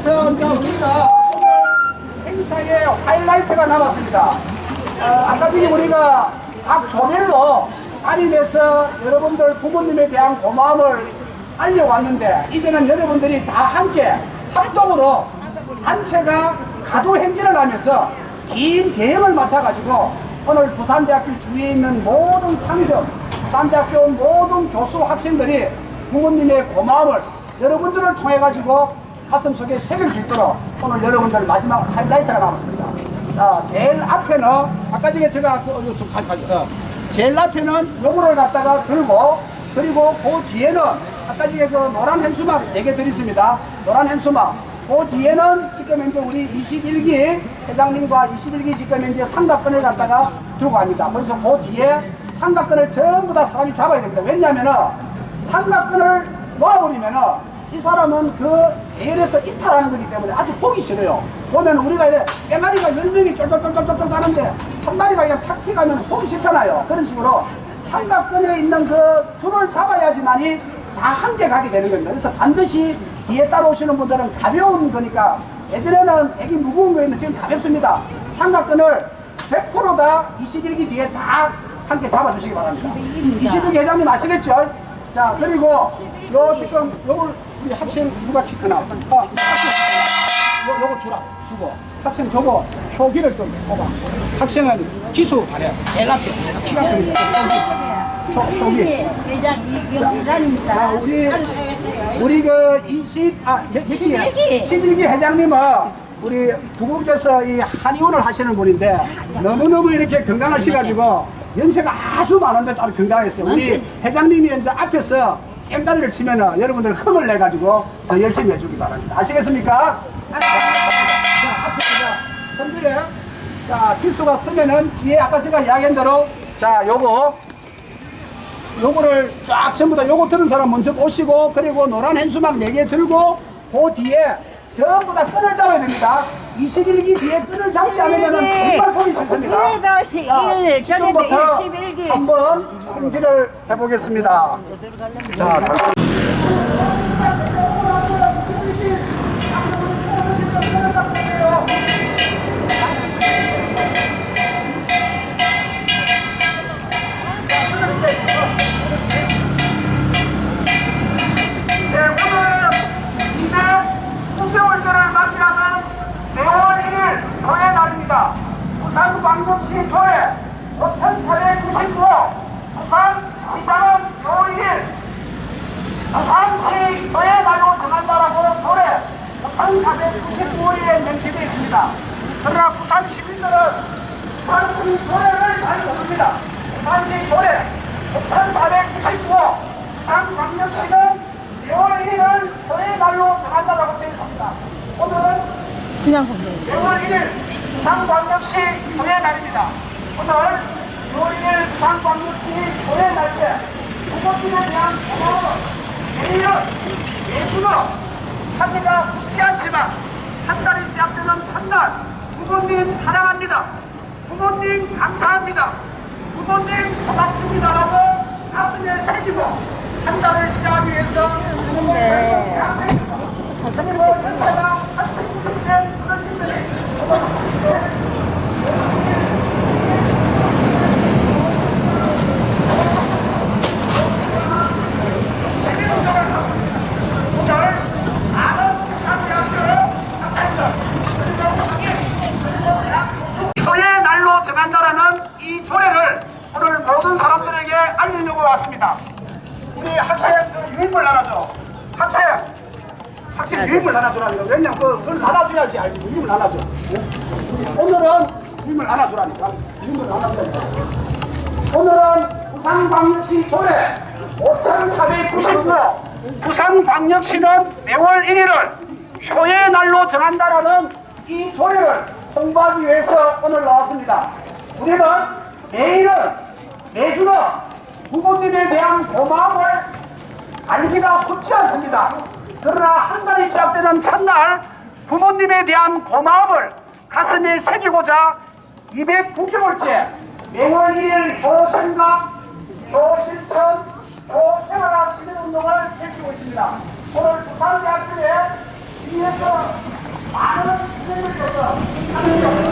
이제 우리가 행사의 하이라이트가 남았습니다. 어, 아까 전에 우리가 각 조별로 다니면서 여러분들 부모님에 대한 고마움을 알려왔는데 이제는 여러분들이 다 함께 합동으로 단체가 가도 행진을 하면서 긴 대형을 맞춰가지고 오늘 부산대학교 주위에 있는 모든 상점, 부산대학교 모든 교수 학생들이 부모님의 고마움을 여러분들을 통해 가지고 가슴 속에 새길 수 있도록 오늘 여러분들 마지막 하이라이트가 남았습니다. 자, 제일 앞에는 아까 전에 제가 그, 어, 좀 가져 가져. 어. 제일 앞에는 요거를 갖다가 들고 그리고 그 뒤에는 아까 전에 그 노란 현수막 4개 드렸습니다. 노란 현수막. 그 뒤에는 지금 현재 우리 21기 회장님과 21기 지금 현재 삼각근을 갖다가 들고 갑니다. 그래서 그 뒤에 삼각근을 전부 다 사람이 잡아야 됩니다. 왜냐면은 삼각근을 놓아버리면은 이 사람은 그 대열에서 이탈하는 거기 때문에 아주 보기 싫어요. 보면 우리가 이래 빼마리가 열명이 쫄쫄쫄쫄쫄 가는데 한 마리가 그냥 탁 튀가면 보기 싫잖아요. 그런 식으로 삼각근에 있는 그 줄을 잡아야지만이 다 함께 가게 되는 겁니다. 그래서 반드시 뒤에 따라오시는 분들은 가벼운 거니까 예전에는 되게 무거운 거였는데 지금 가볍습니다. 삼각근을 100%다 21기 뒤에 다 함께 잡아주시기 바랍니다. 21기 회장님 아시겠죠? 자, 그리고 요 지금 요걸 우리 학생 누가 키 크나? 어, 요, 요거 주라, 주고. 학생 저거 표기를 좀 줘봐. 학생은 기수 잘해. 제일 앞에. 키가 크니까. 저, 표기. 자. 우리, 우리 그 20, 아, 몇, 몇 기야? 11기. 11기 회장님은 우리 두 분께서 이 한의원을 하시는 분인데 너무너무 이렇게 건강하셔가지고 연세가 아주 많은데 아주 건강했어요. 우리 회장님이 이제 앞에서 깽다리를 치면은 여러분들 흥을 내가지고 더 열심히 해주기 바랍니다. 아시겠습니까? 자, 앞에서 선두에 자, 필수가 쓰면은 뒤에 아까 제가 이야기한 대로 자, 요거 요거를 쫙 전부 다 요거 들은 사람 먼저 오시고 그리고 노란 현수막 4개 들고 그 뒤에 전부 다 끈을 잡아야 됩니다. 21기 뒤에 끈을 잡지 않으면 정말 보기 싫습니다. 그래도 시- 일, 저녁에 지금부터 21기. 한번 행진을 해보겠습니다. 자, 자. 35회 5499호 강광역시는 6월 1일은 저의 날로 정한다라고 되어 있습니다. 오늘은 그냥 6월 1일 강광역시 저의 날입니다. 오늘 6월 1일 강광역시 저의 날에 무엇이에 대한 고마움을 예의를 예술로 합니다. 피하지만 한 달이 시작되는 첫날 부모님 사랑합니다. 부모님 감사합니다. 부모님 고맙습니다라고 가슴에 새기고 한 달을 시작하기 위해서 부모님을 감사합니다. 그리고 연세가 80년 된 어르신들이 오늘 많은 부산대학교 학생들 그리고 교의 날로 정한다라는 이 조례를 오늘 모든 사람들에게 알리려고 왔습니다. 우리 학생 그 유인물 나눠줘. 학생 유인물 나눠주라니까. 왜냐면 그, 그걸 나눠줘야지 알지. 유인물 나눠줘. 예? 오늘은 유인물 나눠주라니까. 유인물 나눠줘. 오늘은 부산광역시 조례 5499 부산광역시는 매월 1일을 효의 날로 정한다라는 이 조례를 홍보하기 위해서 오늘 나왔습니다. 우리는 매일은 매주는 부모님에 대한 고마움을 알기가 쉽지 않습니다. 그러나 한 달이 시작되는 첫날 부모님에 대한 고마움을 가슴에 새기고자 209개월째 매월 1일 교생각, 교실천, 교생활화 시민운동을 펼치고 있습니다. 오늘 부산대학교에 위해서 많은 시민들께서 역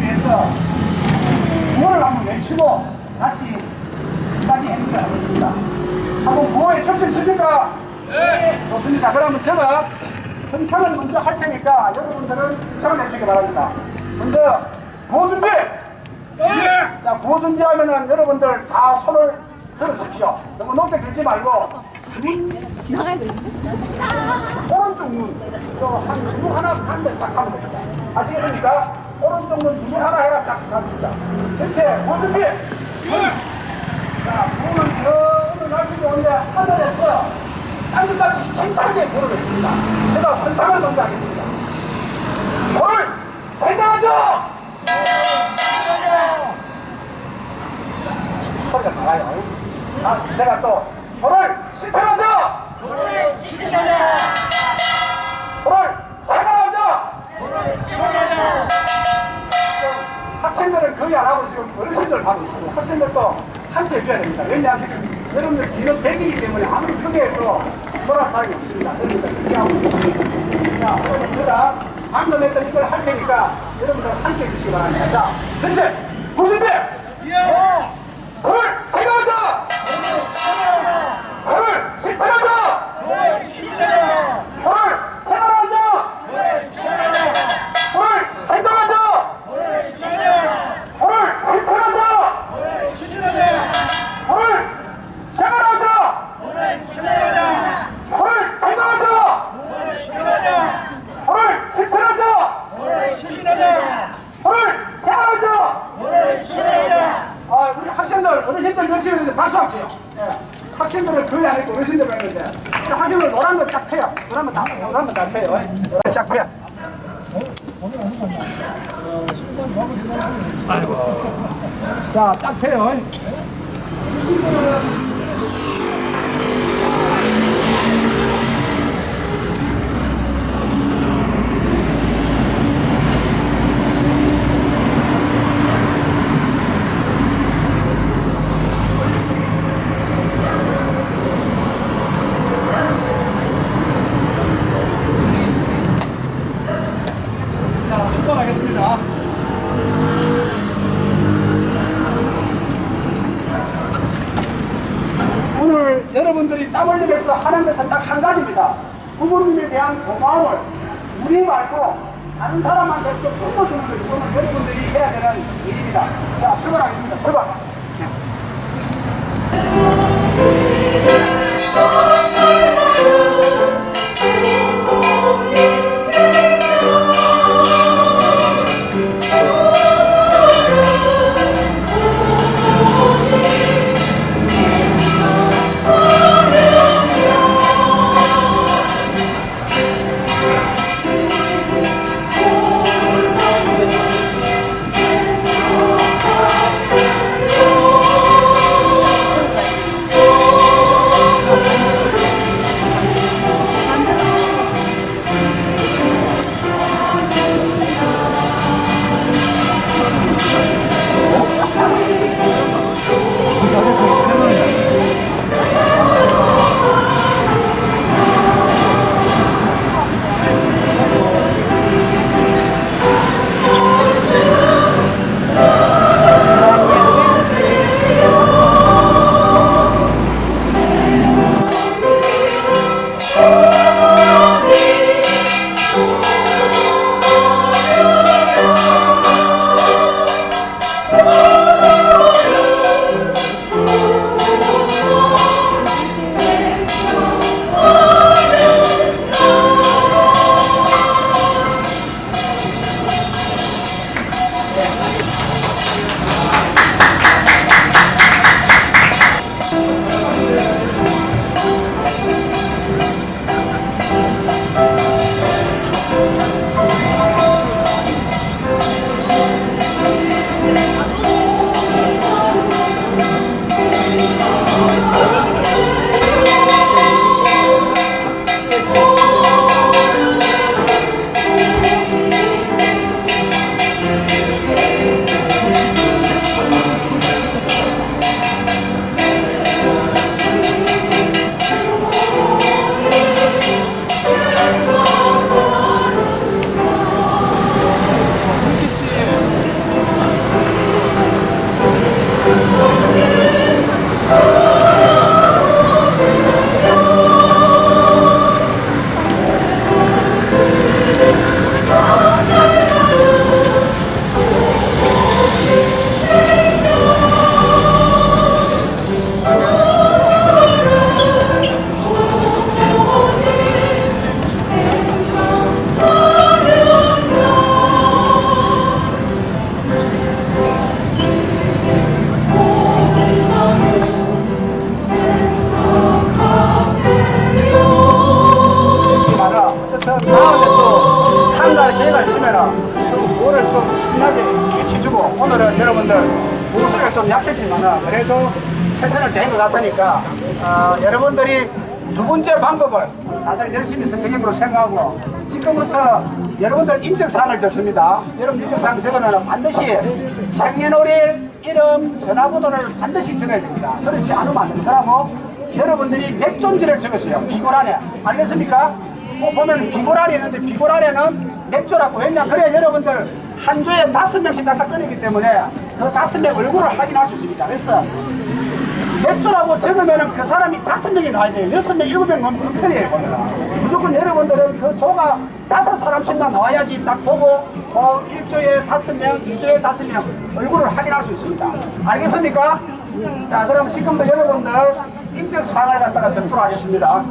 위해서 구호를 한번 외치고 다시 시간이 행사를 하겠습니다. 한번 구호에 적십습니까? 네. 좋습니다. 그러면 제가 선창을 먼저 할 테니까 여러분들은 선창을 해주시기 바랍니다. 먼저 구호 준비! 네. 자, 구호 준비하면은 여러분들 다 손을 들어주십시오. 너무 높게 들지 말고 지나가야 되는데? 오른쪽 눈, 저한 주먹 하나 한대딱 하면 됩니다. 아시겠습니까? 오른쪽 눈 주먹 하나 해가 딱 잡습니다. 대체 구호 준비! 자, 구호는 저는 날씨가 오는데 하늘에서 땅끝까지 힘차게 불을 외칩니다. 제가 선창을 먼저 하겠습니다. 불! 생각하죠! 소리가 작아요. 아, 제가 또 불을 실천하자! 불을 실천하자! 불을 생각하자! 불을 실천하자! 거의 안 하고 지금 어르신들 하고 있고 학생들도 함께 해줘야 됩니다. 왜냐하면 여러분들 뒤는 백이기 때문에 아무리 크게 해도 돌아갈 사람이 없습니다. 여러분들 그렇게 하고 있습니다. 자, 그러면 제가 방금 했던 이걸 할 테니까 여러분들 함께 해주시기 바랍니다. 자, 전체 고준비! 예! 불 생각하자! 불을 실천하자! 불을 실천하자! 불을 생각하자! 불을 생각하자! 불을 생각하자! 불을 실천하자! 불을 실천하자! 불을 생각하자! 불을 생각하자! 불을 생각하자! 불을 실천하자! 불을 실천하자! 불을 실천하자! 불을 생각하자! 불을 실천하자! 아, 우리 어르신들 열심히 했는데 박수 한번 쳐요. 예. 학생들은 거의 안 했고 어르신들 했는데 우리 학생들 노란 거딱 펴요. 노란 거딱 노란 거딱 펴요. 노란 거딱 펴요. 자, 딱 펴요. 마움을 우리 말고 다른 사람한테 또 품어주는 것이 오늘 여러분들이 해야 되는 일입니다. 자, 출발하겠습니다. 출발. 많 약했지만은 그래도 최선을 다한 것 같으니까 어, 여러분들이 두 번째 방법을 다들 열심히 선생님으로 생각하고 지금부터 여러분들 인적사항을 적습니다. 여러분 인적사항 적으면 반드시 생년월일, 이름, 전화번호를 반드시 적어야 됩니다. 그렇지 않으면 안. 그러고 여러분들이 몇 존지를 적으세요. 비고란에. 알겠습니까? 어, 보면 비고란이 있는데 비고란에는 몇 조라고 했냐. 그래 여러분들 한 조에 다섯 명씩 갖다 꺼내기 때문에 그 다섯 명 얼굴을 확인할 수 있습니다. 그래서 몇 조라고 적으면 그 사람이 다섯 명이 나와야 돼요. 여섯 명, 일곱 명 넘으면 큰일이에요. 보면. 무조건 여러분들은 그 조가 다섯 사람씩만 나와야지 딱 보고 어, 1조에 다섯 명, 2조에 다섯 명 얼굴을 확인할 수 있습니다. 알겠습니까? 자, 그럼 지금부터 여러분들 인적 사항을 갖다가 적도록 하겠습니다.